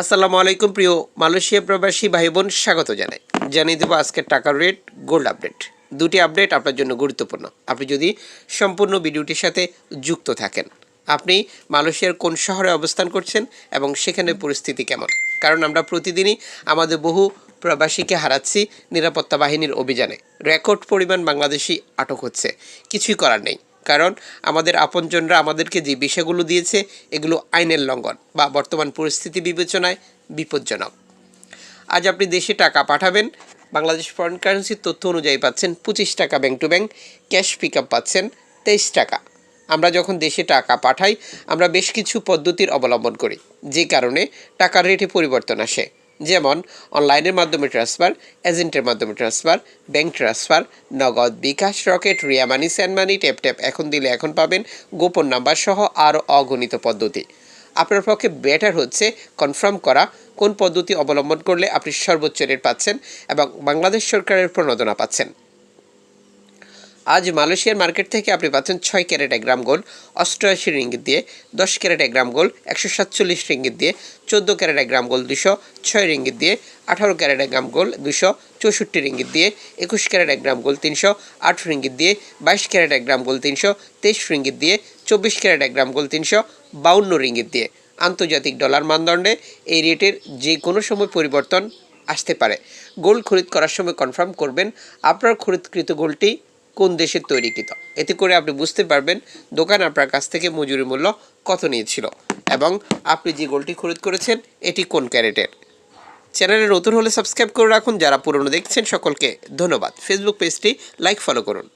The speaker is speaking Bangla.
আসসালামু আলাইকুম, প্রিয় মালয়েশিয়া প্রবাসী ভাই বোন স্বাগত জানাই। জানিয়ে দেবো আজকের টাকার রেট গোল্ড আপডেট দুটি আপডেট আপনার জন্য গুরুত্বপূর্ণ। আপনি যদি সম্পূর্ণ ভিডিওটির সাথে যুক্ত থাকেন, আপনি মালয়েশিয়ার কোন শহরে অবস্থান করছেন এবং সেখানে পরিস্থিতি কেমন? কারণ আমরা প্রতিদিনই আমাদের বহু প্রবাসীকে হারাচ্ছি নিরাপত্তা বাহিনীর অভিযানে। রেকর্ড পরিমাণ বাংলাদেশি আটক হচ্ছে। কিছুই করার নেই। কারণ আমাদের আপনজনরা আমাদেরকে যে বিষয়গুলো দিয়েছে, এগুলো আইনের লঙ্ঘন বা বর্তমান পরিস্থিতি বিবেচনায় বিপজ্জনক। আজ আপনি দেশে টাকা পাঠাবেন, বাংলাদেশ ফরেন কারেন্সির তথ্য অনুযায়ী পাচ্ছেন পঁচিশ টাকা bank to bank, cash pick up পাচ্ছেন তেইশ টাকা। আমরা যখন দেশে টাকা পাঠাই, আমরা বেশ কিছু পদ্ধতির অবলম্বন করি, যে কারণে টাকার রেটে পরিবর্তন আসে। যেমন অনলাইনের মাধ্যমে ট্রান্সফার, এজেন্টের মাধ্যমে transfer, bank transfer, Nagad bKash, Rocket, Ria money, send money, tap tap এখন দিলে এখন পাবেন গোপন নাম্বার সহ আরও অগণিত পদ্ধতি। আপনার পক্ষে বেটার হচ্ছে কনফার্ম করা কোন পদ্ধতি অবলম্বন করলে আপনি সর্বোচ্চ রেট পাচ্ছেন এবং বাংলাদেশ সরকারের প্রণোদনা পাচ্ছেন। আজ মালয়েশিয়ার মার্কেট থেকে আপনি পাচ্ছেন ছয় ক্যারেট এক গ্রাম গোল্ড অষ্টআশি রিঙ্গিত দিয়ে দশ ক্যারেট এক গ্রাম গোল্ড একশো সাতচল্লিশ রিঙ্গিত দিয়ে চোদ্দ ক্যারেট এক গ্রাম গোল্ড দুশো, ছয় রিঙ্গিত দিয়ে আঠারো ক্যারেট এক গ্রাম গোল্ড দুশো, চৌষট্টি রিঙ্গিত দিয়ে একুশ ক্যারেট এক গ্রাম গোল্ড তিনশো, আট রিঙ্গিত দিয়ে বাইশ ক্যারেট এক গ্রাম গোল্ড তিনশো, তেইশ রিঙ্গিত দিয়ে চব্বিশ ক্যারেট এক গ্রাম গোল্ড তিনশো, বাউন্ন রিঙ্গিত দিয়ে আন্তর্জাতিক ডলার মানদণ্ডে এই রেটের যে কোনো সময় পরিবর্তন আসতে পারে। গোল্ড খরিদ করার সময় কনফার্ম করবেন, আপনার খরিদকৃত গোল্ডটি কোন দেশের তৈরিকৃত এতে করে আপনি বুঝতে পারবেন দোকান আপনার কাছ থেকে মজুরি মূল্য কত নিয়েছিল এবং আপনি যে গোলটি খরিদ করেছেন, এটি কোন ক্যারেটের? চ্যানেলে নতুন হলে সাবস্ক্রাইব করে রাখুন। যারা পুরনো দেখছেন, সকলকে ধন্যবাদ। ফেসবুক পেজটি লাইক, ফলো করুন।